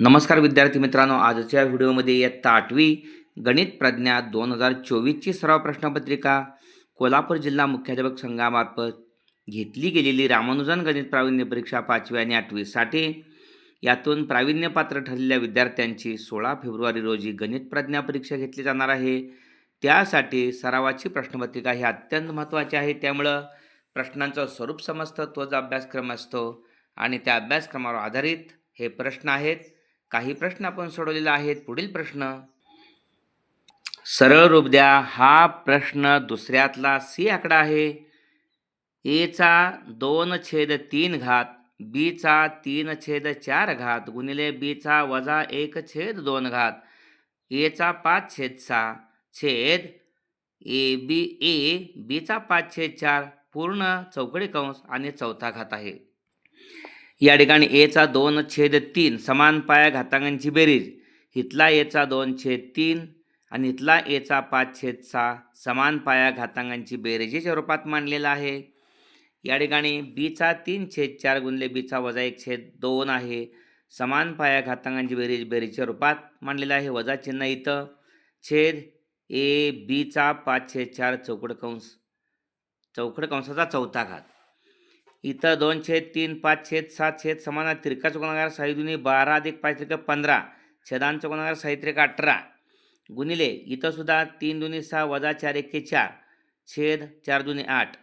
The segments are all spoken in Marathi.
नमस्कार विद्यार्थी मित्रांनो आजच्या व्हिडिओमध्ये इयत्ता आठवी गणित प्रज्ञा दोन हजार चोवीसची सराव प्रश्नपत्रिका कोल्हापूर जिल्हा मुख्याध्यापक संघामार्फत घेतली गेलेली रामानुजन गणित प्रावीण्य परीक्षा पाचवी आणि आठवीसाठी यातून प्रावीण्यपात्र ठरलेल्या विद्यार्थ्यांची सोळा फेब्रुवारी रोजी गणित प्रज्ञा परीक्षा घेतली जाणार आहे. त्यासाठी सरावाची प्रश्नपत्रिका ही अत्यंत महत्त्वाची आहे. त्यामुळं प्रश्नांचं स्वरूप समजतं तोच अभ्यासक्रम असतो आणि त्या अभ्यासक्रमावर आधारित हे प्रश्न आहेत. काही प्रश्न आपण सोडवलेले आहेत. पुढील प्रश्न. सरळ रूप द्या. हा प्रश्न दुसऱ्यातला सी आकडा आहे. एचा दोन छेद तीन घात बीचा तीन छेद चार घात गुणिले बीचा वजा एक छेद दोन घात. एचा पाच छेद सहा छेद ए बी ए बीचा पाच छेद चार पूर्ण चौकडी कंस आणि चौथा घात आहे. या ठिकाणी एचा दोन छेद तीन समान पाया घातांकांची बेरीज. इथला एचा दोन छेद तीन आणि इथला एचा पाच छेद सहा समान पाया घातांकांची बेरीजेच्या रूपात मांडलेला आहे. या ठिकाणी बीचा तीन छेद चार गुणले बीचा वजा एक छेद दोन आहे. समान पाया घातांकांची बेरीज बेरीजच्या रूपात मांडलेला आहे. वजा चिन्ह इथं. छेद ए बीचा पाच छेद चार चौकड कंस चौकड कंसाचा चौथा घात. इथं दोन छेद तीन पाच छेद सात छेद समाना तिरका चौकोनाकार साहित्युनी बारा अधिक पाच त्रिक पंधरा छेदान चौकोनाकार साहित्रिक अठरा. गुणिले इथंसुद्धा तीन दुनी सहा वजा चार एके चार. छेद चार दुनी आठ.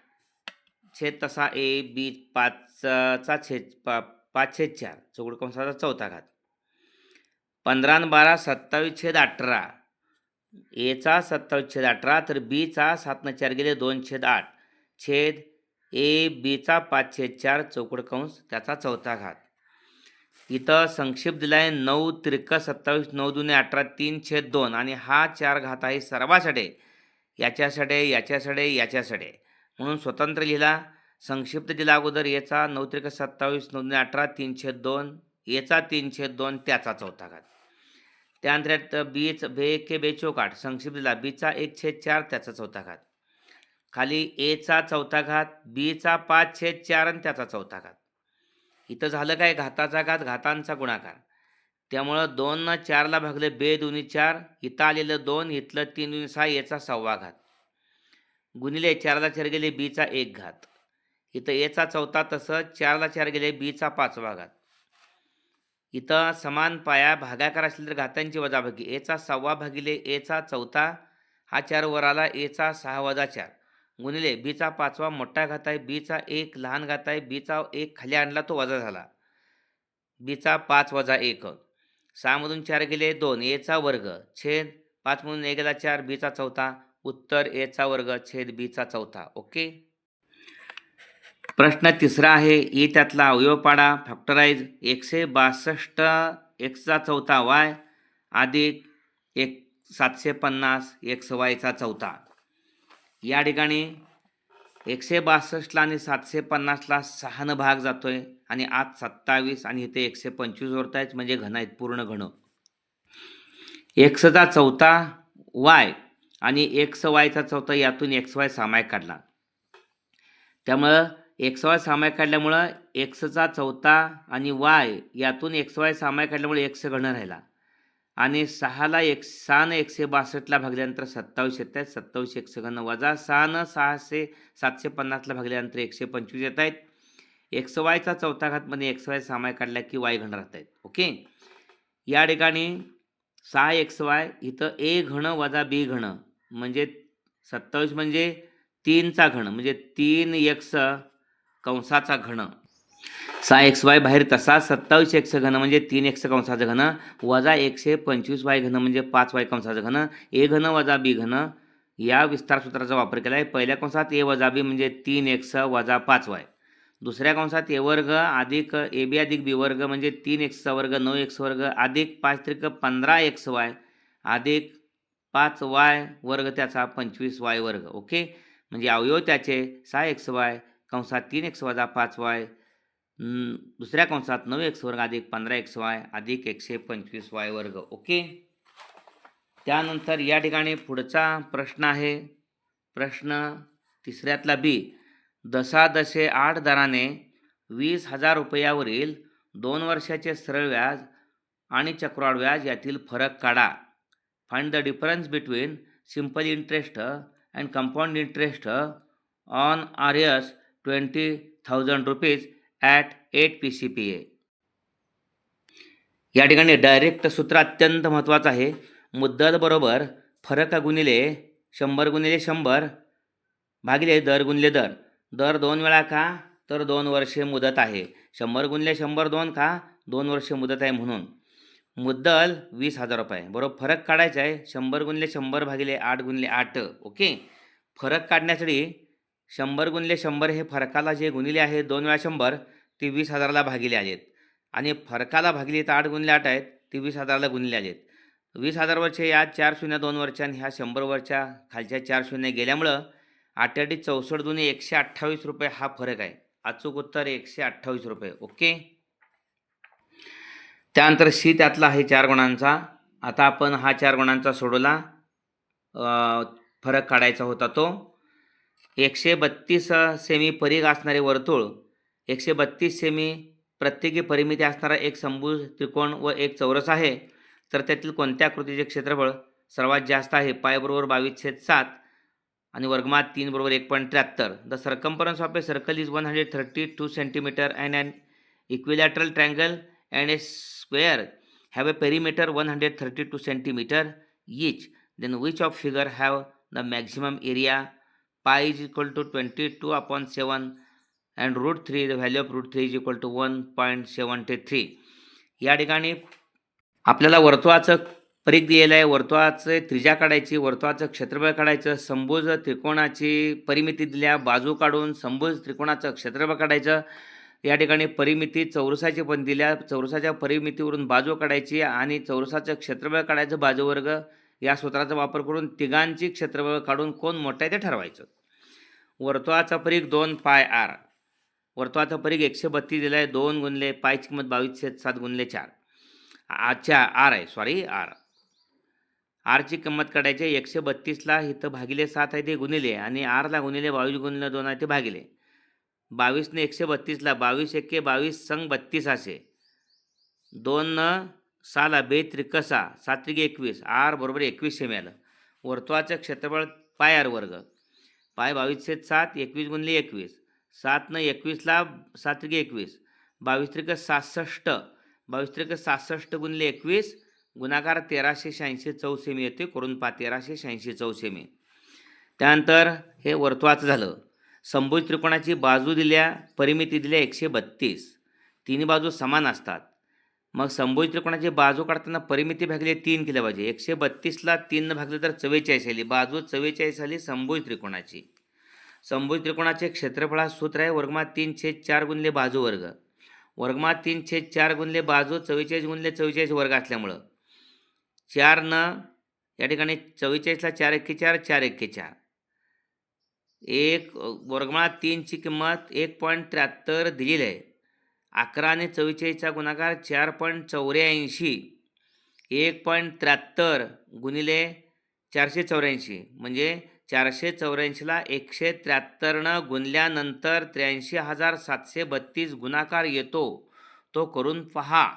छेद तसा ए बी पाचचा छेद पा पाच छेद चार. चौकड कंसाचा चौथा घात. पंधरा आणि बारा सत्तावीस छेद अठरा. एचा सत्तावीस छेद अठरा तर बीचा सातनं चार गेले दोन छेद आठ. छेद ए बीचा पाच छेद चार चौकड कंस त्याचा चौथा घात. इथं संक्षिप्त दिला आहे नऊ त्रिक सत्तावीस नऊ दुने अठरा तीन छेद दोन आणि हा चार घात आहे सर्वासाठी. याच्यासाठी याच्यासाठी याच्यासाठी. म्हणून स्वतंत्र लिहिला. संक्षिप्त दिला अगोदर याचा नऊ त्रिक सत्तावीस नऊ दुने अठरा तीन छेद दोन याचा तीन छेद दोन त्याचा चौथा घात. त्यानंतर बीच बे के बेचोकाठ संक्षिप्त दिला. बीचा एक छेद चार त्याचा चौथा घात. खाली एचा चौथा घात बीचा पाच छेद चार आणि त्याचा चौथा घात. इथं झालं काय? घाताचा घात घातांचा गुणाकार. त्यामुळं दोननं चारला भागले बे दोन्ही चार इथं आलेलं दोन इथलं तीन दोन्ही सहा याचा सव्वा घात. गुणिले चारला चार गेले बीचा एक घात. इथं एचा चौथा तसं चारला चार गेले बीचा पाचवा घात. इथं समान पाया भागाकार असले तर घातांची वजाभागी. एचा सव्वा भागिले एचा चौथा हा चार वर आला एचा सहा वजा चार. गुणिले बीचा पाचवा मोठा घात आहे बीचा एक लहान घात आहे बीचा एक खाली आणला तो वजा झाला. बीचा पाच वजा एक. सहामधून चार गेले दोन एचा वर्ग छेद पाचमधून एक गेला चार बीचा चौथा. उत्तर एचा वर्ग छेद बीचा चौथा. ओके? प्रश्न तिसरा आहे ई त्यातला अवयव पाडा. फॅक्टराईज एकशे बासष्ट एक्सचा चौथा वाय अधिक एक सातशे पन्नास एक्स वायचा चौथा. या ठिकाणी एकशे बासष्टला आणि सातशे पन्नासला सहानं भाग जातो आहे आणि आत सत्तावीस आणि इथे एकशे पंचवीस वरत आहेत म्हणजे घन आहेत? पूर्ण घन एक्सचा चौथा वाय आणि एक्स वायचा चौथा यातून एक्स वाय सामायिक काढला. त्यामुळं एक्स वाय सामायिक काढल्यामुळं एक्सचा चौथा आणि वाय यातून एक्स वाय सामायिक काढल्यामुळे एक्स घन राहिला. आणि सहाला एक सहानं एकशे बासष्टला भागल्यानंतर सत्तावीस येत आहेत. सत्तावीस एकशे घन वजा सहानं सहाशे सातशे पन्नासला भागल्यानंतर एकशे पंचवीस येत आहेत. एक्स वायचा चौथा घातमध्ये एक्स वाय सामाय काढला की वाय घन राहत आहेत. ओके? या ठिकाणी सहा एक्स वाय इथं ए घन वजा बी घन म्हणजे सत्तावीस म्हणजे तीनचा घन म्हणजे तीन एक्स कंसाचा घन. सहा एक्स वाय बाहेर तसा सत्तावीस एक्स घन म्हणजे तीन एक्स कंसाचं घन. वजा एकशे पंचवीस वाय घन म्हणजे पाच वाय कंसाचं घन. ए घन वजा बी घन. या विस्तार सूत्राचा वापर केला आहे पहिल्या कंसात ए वजा बी म्हणजे तीन एक्स वजा पाच वाय. दुसऱ्या कंसात ए वर्ग अधिक ए बी अधिक बी वर्ग म्हणजे तीन एक्सचा वर्ग नऊ एक्स वर्ग अधिक पाच त्रिक पंधरा एक्स वाय अधिक पाच वाय वर्ग त्याचा पंचवीस वाय वर्ग. ओके? म्हणजे अवयव त्याचे सहा एक्स वाय कंसात तीन एक्स वजा पाच वाय दुसऱ्या कंसात नऊ एक्स वर्ग अधिक पंधरा एक्स वाय अधिक एकशे पंचवीस वाय वर्ग. ओके? त्यानंतर या ठिकाणी पुढचा प्रश्न आहे. प्रश्न तिसऱ्यातला बी. दशादशे आठ दराने वीस हजार रुपयावरील दोन वर्षाचे सरळ व्याज आणि चक्रवाढ व्याज यातील फरक काढा. Find the difference between simple interest and compound interest on R S twenty thousand rupees at eight P C P A या ठिकाणी डायरेक्ट सूत्र अत्यंत महत्त्वाचं आहे. मुद्दल बरोबर फरक गुणिले शंभर गुणिले शंभर भागिले दर गुणिले दर. दर दोन वेळा का? तर दोन वर्षे मुदत आहे. शंभर गुणिले शंभर दोन का? दोन वर्षे मुदत आहे म्हणून. मुद्दल वीस हजार रुपये बरोबर फरक काढायचा आहे. शंभर गुणिले शंभर भागिले आठ गुणिले आठ ओके? फरक काढण्यासाठी शंभर गुणिले शंभर हे फरकाला जे गुणिले आहे दोन वेळा शंभर ते वीस हजाराला भागिले आहेत. आणि फरकाला भागिले तर आठ गुणले आठ आहेत ते वीस हजाराला गुणले आहेत. वीस हजारवरच्या या चार शून्य दोन वरच्या आणि ह्या शंभरवरच्या खालच्या चार शून्य गेल्यामुळं आठ चौसष्ट दोन्ही एकशे अठ्ठावीस रुपये हा फरक आहे. अचूक उत्तर एकशे अठ्ठावीस रुपये. ओके? त्यानंतर सी त्यातला आहे चार गुणांचा. आता आपण हा चार गुणांचा सोडवला. फरक काढायचा होता तो. एकशे बत्तीस सेमी परीघ असणारे वर्तुळ एकशे बत्तीस सेमी प्रत्येकी परिमिती असणारा एक समभुज त्रिकोण व एक चौरस आहे. तर त्यातील कोणत्या कृतीचे क्षेत्रफळ सर्वात जास्त आहे? पाय बरोबर बावीस छेद सात आणि वर्गमात तीन बरोबर एक पॉईंट त्र्याहत्तर. The circumference of a circle is one hundred thirty two centimeter and and equilateral triangle and a square have a perimeter one hundred thirty two centimeter each then which of figure have the maximum area? Pi is equal to twenty two upon seven. And root three the value of root three is equal to one point seventy three या ठिकाणी आपल्याला वर्तुळाचं परीख दिलेलं आहे. वर्तुळाचे त्रिजा काढायची वर्तुळाचं क्षेत्रफळ काढायचं संभुज त्रिकोणाची परिमिती दिल्या बाजू काढून संभुज त्रिकोणाचं क्षेत्रफळ काढायचं. या ठिकाणी परिमिती चौरसाची पण दिल्या. चौरसाच्या परिमितीवरून बाजू काढायची आणि चौरसाचं क्षेत्रफळ काढायचं बाजूवर्ग. या सूत्राचा वापर करून तिघांची क्षेत्रफळ काढून कोण मोठं आहे ते ठरवायचं. वर्तुळाचा परीख दोन पाय आर. वर्तुळाचा परीघ एकशे बत्तीस दिला आहे दोन गुणले पायची किंमत बावीस छेद सात गुणले चार. आजच्या आर आहे सॉरी आर. आरची किंमत काढायची आहे. एकशे बत्तीसला इथं भागिले सात आहे ते गुणिले आणि आरला गुणिले बावीस गुणिले दोन आहे ते भागिले. बावीसने एकशे बत्तीसला बावीस एक्के बावीस संग बत्तीस असे. दोन साला बे त्रिकसा सात्रिक एकवीस आर बरोबर एकवीसशे मिळालं. वर्तुळाचं क्षेत्रफळ पाय आर वर्ग. पाय बावीसशे सात एकवीस गुणले एकवीस. सातनं एकवीसला सात त्रिके एकवीस. बावीस त्रिक सहासष्ट बावीस त्रिक सहासष्ट गुणले एकवीस. गुणाकार तेराशे शहाऐंशी चौसेमी येते करून पा तेराशे शहाऐंशी चौसेमी त्यानंतर हे वर्तुळाचं झालं. संभुज त्रिकोणाची बाजू दिल्या परिमिती दिल्या एकशे बत्तीस. तिन्ही बाजू समान असतात. मग संभुज त्रिकोणाची बाजू काढताना परिमिती भागली तीन केल्या पाहिजे. एकशे बत्तीसला तीननं भागले तर चव्वेचाळीस आली. बाजू चव्वेचाळीस आली संभुज त्रिकोणाची. संभुज त्रिकोणाचे क्षेत्रफळा सूत्र आहे. वर्गमात तीन छेद चार गुणले बाजू वर्ग. वर्गमात तीन छेद चार गुणले बाजू चव्वेचाळीस गुणले चव्वेचाळीस वर्ग असल्यामुळं. चारनं या ठिकाणी चव्वेचाळीसला चार एक्के चार चार एक्के चार. एक वर्गमा तीनची किंमत एक पॉईंट त्र्याहत्तर दिलेली आहे. अकरा आणि चव्वेचाळीसचा गुणाकार चार पॉईंट चौऱ्याऐंशी. एक पॉईंट त्र्याहत्तर गुणिले चारशे चौऱ्याऐंशी. म्हणजे चारशे चौऱ्याऐंशीला एकशे त्र्याहत्तरनं गुणल्यानंतर त्र्याऐंशी हजार सातशे बत्तीस गुणाकार येतो. तो करून पहा.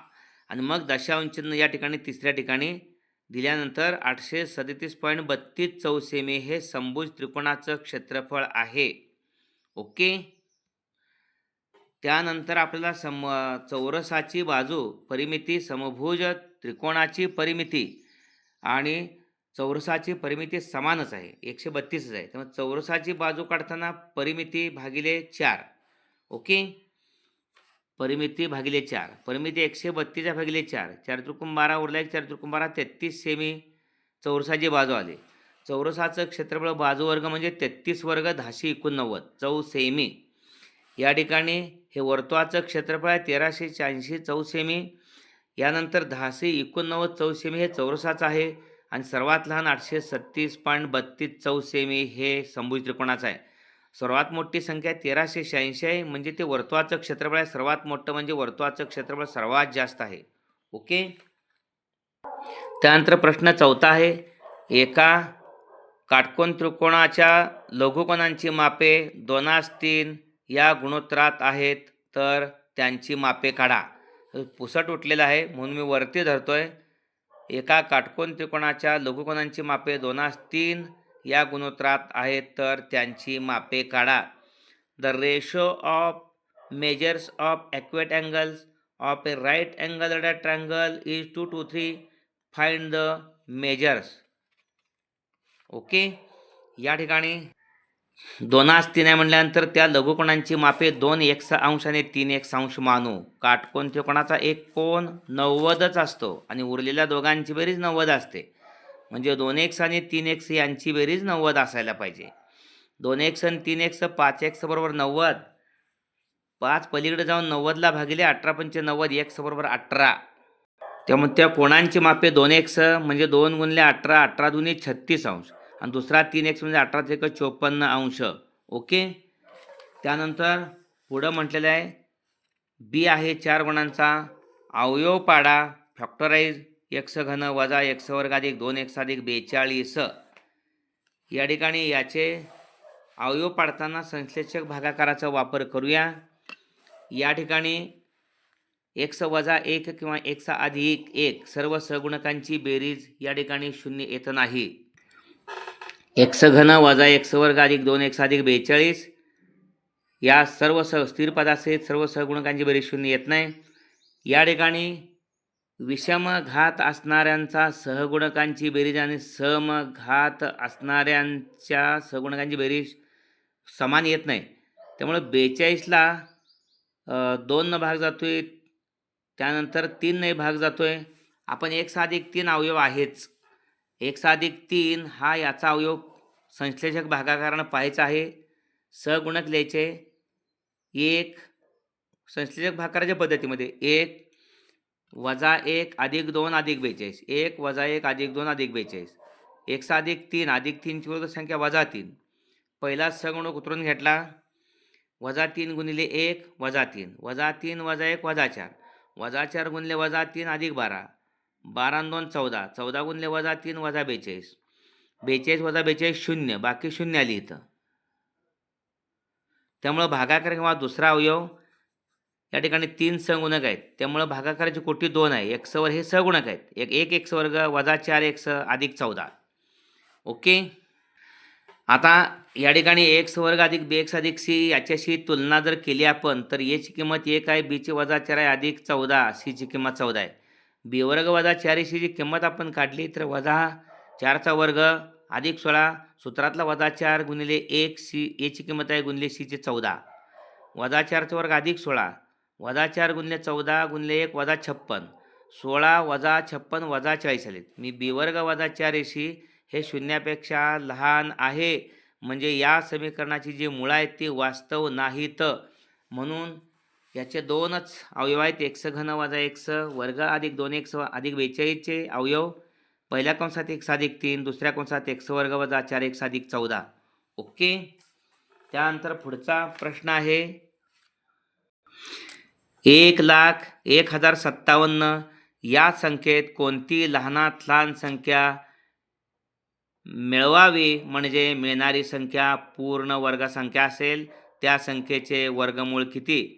आणि मग दशांशनं या ठिकाणी तिसऱ्या ठिकाणी दिल्यानंतर आठशे सदतीस पॉईंट बत्तीस चौसेमी हे संभुज त्रिकोणाचं क्षेत्रफळ आहे. ओके? त्यानंतर आपल्याला सम चौरसाची बाजू परिमिती समभुज त्रिकोणाची परिमिती आणि चौरसाची परिमिती समानच आहे एकशे बत्तीसच आहे. त्यामुळे चौरसाची बाजू काढताना परिमिती भागिले चार. ओके? परिमिती भागिले चार. परिमिती एकशे बत्तीसच्या भागिले चार. चार त्रिकोण बारा उरला एक चार त्रिकोण बारा तेहतीस सेमी चौरसाची बाजू आली. चौरसाचं क्षेत्रफळ बाजू वर्ग म्हणजे तेहतीस वर्ग दहाशे एकोणनव्वद. चौ सेमी. या ठिकाणी हे वर्तुळाचं क्षेत्रफळ आहे तेराशे शहाऐंशी चौसेमी यानंतर दहाशे एकोणनव्वद चौसेमी हे चौरसाचं आहे. आणि सर्वात लहान आठशे सत्तीस पॉईंट बत्तीस चौसेमी हे संभुज त्रिकोणाचं आहे. सर्वात मोठी संख्या तेराशे शहाऐंशी आहे म्हणजे ते वर्तुळाचं क्षेत्रफळ आहे. सर्वात मोठं म्हणजे वर्तुळाचं क्षेत्रफळ सर्वात जास्त आहे. ओके? त्यानंतर प्रश्न चौथा आहे. एका काटकोन त्रिकोणाच्या लघुकोणांची मापे दोनास तीन या गुणोत्तरात आहेत तर त्यांची मापे काढा. पुसट उठलेलं आहे म्हणून मी वरती धरतो आहे एका काटकोन त्रिकोणाच्या लघुकोणांची मापे दोनास तीन या गुणोत्तरात आहेत तर त्यांची मापे काढा. The ratio of measures of acute angles of a right angle triangle is two two three find the measures okay या ठिकाणी दोनास तीन आहे म्हटल्यानंतर त्या लघुकोणांची मापे दोन एक्स अंश आणि तीन एक अंश मानू. काटकोन त्रिकोणाचा एक कोण नव्वदच असतो. आणि उरलेल्या दोघांची बेरीज नव्वद असते. म्हणजे दोन एक्स आणि तीन एक्स यांची बेरीज नव्वद असायला पाहिजे. दोन एक्स आणि तीन एक्स पाच एक्स बरोबर नव्वद. पाच पलीकडे जाऊन नव्वदला भागिले अठरा पंचे नव्वद एक्स बरोबर अठरा. त्यामुळे त्या कोणांची मापे दोन एक्स म्हणजे दोन गुणले अठरा अठरा दुनी छत्तीस अंश. आणि दुसरा तीन एक्स म्हणजे अठरा एक चोपन्न अंश. ओके? त्यानंतर पुढं म्हटलेलं आहे बी आहे चार गुणांचा अवयव पाडा फॅक्टराईज एक्स घन वजा एक्स वर्ग अधिक दोन एक्स अधिक बेचाळीस. या ठिकाणी याचे अवयव पाडताना संश्लेषक भागाकाराचा वापर करूया. या ठिकाणी एक्स वजा एक किंवा एक्स अधिक एक सर्व सगुणकांची बेरीज या ठिकाणी शून्य येत नाही. एक्स घन वजा एक्स वर्ग अधिक दोन एक्स अधिक बेचाळीस. या सर्व सह स्थिर पदाचे सर्व सहगुणकांची बेरीज शून्य येत नाही. या ठिकाणी विषम घात असणाऱ्यांचा सहगुणकांची बेरीज आणि समघात असणाऱ्यांच्या सहगुणकांची बेरीज समान येत नाही. त्यामुळे बेचाळीसला अ, दोन भाग आहे त्यानंतर तीन भाग जातो आहे आपण एक साधिक तीन अवयव आहेच. एक साधिक तीन हा याचा अवयव संश्लेषक भागाकारानं पाहायचा आहे. सगुणक लिहायचे. एक संश्लेषक भागाकाराच्या पद्धतीमध्ये एक वजा एक अधिक दोन अधिक बेचाळीस. एक वजा एक अधिक दोन अधिक बेचाळीस. एक साधिक तीन अधिक तीनची वर्ग संख्या वजा तीन. पहिला सगुणक उतरून घेतला. वजा तीन गुणिले एक वजा तीन. वजा तीन वजा एक वजा चार. वजा चार गुणिले वजा तीन अधिक बारा. बारा दोन चौदा. चौदा गुणले वजा तीन वजा बेचाळीस. बेचाळीस वजा बेचाळीस शून्य. बाकी शून्य आली इथं. त्यामुळं भागाकार किंवा दुसरा अवयव या ठिकाणी तीन सगुणक आहेत. त्यामुळं भागाकाराची कोटी दोन आहे. एक्सवर हे सगुणक आहेत. एक एक एक्स वर्ग वजा चार एक्स अधिक चौदा. ओके? आता या ठिकाणी एक्स वर्ग अधिक बी एक्स अधिक सी याच्याशी तुलना जर केली आपण तर एची किंमत एक आहे बीची वजा चार आहे अधिक चौदा सीची किंमत चौदा आहे. बी वर्ग वजा चार किंमत आपण काढली तर वजा चारचा वर्ग अधिक सोळा सूत्रातला वजा चार गुणिले एक सी एची किंमत आहे गुणिले सीचे चौदा. वजा चारचा वर्ग अधिक सोळा वजा चार गुणिले चौदा गुणिले एक वजा छप्पन. सोळा वजा छप्पन वजा चाळीस आले मी बी वर्ग वजा चार एशी हे शून्यापेक्षा लहान आहे. म्हणजे या समीकरणाची जी मुळं आहेत ती वास्तव नाहीत. म्हणून याचे दोनच अवयव आहेत. एक्स घन वजा एक्स वर्ग अधिक दोन एक्स अधिक बेचाळीसचे अवयव. पहिल्या कंसात एक्स अधिक तीन दुसऱ्या कंसात एक्स वर्ग वजा चार एक्स अधिक चौदा. ओके? त्यानंतर पुढचा प्रश्न आहे. एक लाख एक हजार सत्तावन्न या संख्येत कोणती लहानात लहान संख्या मिळवावी म्हणजे मिळणारी संख्या पूर्ण वर्गसंख्या असेल त्या संख्येचे वर्गमूळ किती?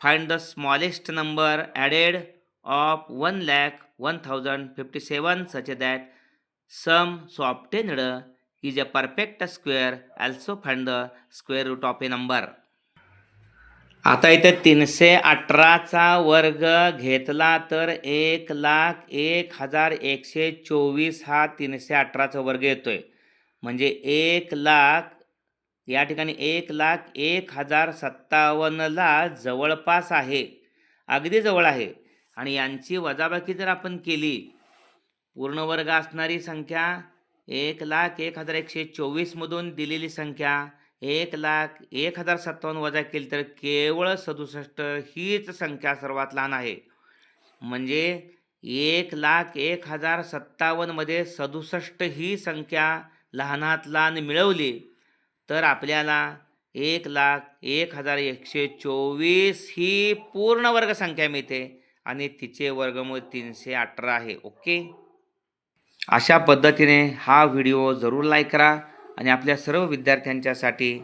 Find the smallest number added of one lakh one thousand fifty seven such that sum so obtained is a perfect square also find the square root of a number आता इथे तीनशे अठराचा वर्ग घेतला तर एक लाख एक हजार एकशे चोवीस हा तीनशे अठराचा वर्ग येतो आहे म्हणजे एक लाख या ठिकाणी एक लाख एक हजार सत्तावन्नला जवळपास आहे. अगदी जवळ आहे. आणि यांची वजाबाकी जर आपण केली पूर्ण वर्ग असणारी संख्या एक लाख एक हजार एकशे चोवीसमधून दिलेली संख्या एक लाख एक हजार सत्तावन्न वजा केली तर केवळ सदुसष्ट हीच संख्या सर्वात लहान आहे. म्हणजे एक लाख एक हजार सत्तावन्नमध्ये सदुसष्ट ही संख्या लहानात लहान मिळवली. तर आपल्याला एक लाख एक हजार एकशे चोवीस ही पूर्ण वर्ग संख्या मिळते आणि तिचे वर्गमूळ तीनशे अठरा आहे. ओके? अशा पद्धतीने हा व्हिडिओ जरूर लाईक करा आणि आपल्या सर्व विद्यार्थ्यांच्यासाठी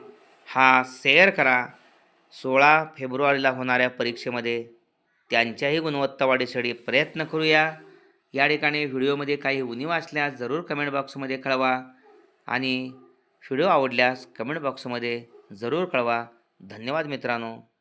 हा शेअर करा. सोळा फेब्रुवारीला होणाऱ्या परीक्षेमध्ये त्यांच्याही गुणवत्ता वाढीसाठी प्रयत्न करूया. या ठिकाणी व्हिडिओमध्ये काही उणीव असल्यास जरूर कमेंट बॉक्समध्ये कळवा आणि व्हिडिओ आवडल्यास कमेंट बॉक्समध्ये जरूर कळवा. धन्यवाद मित्रांनो.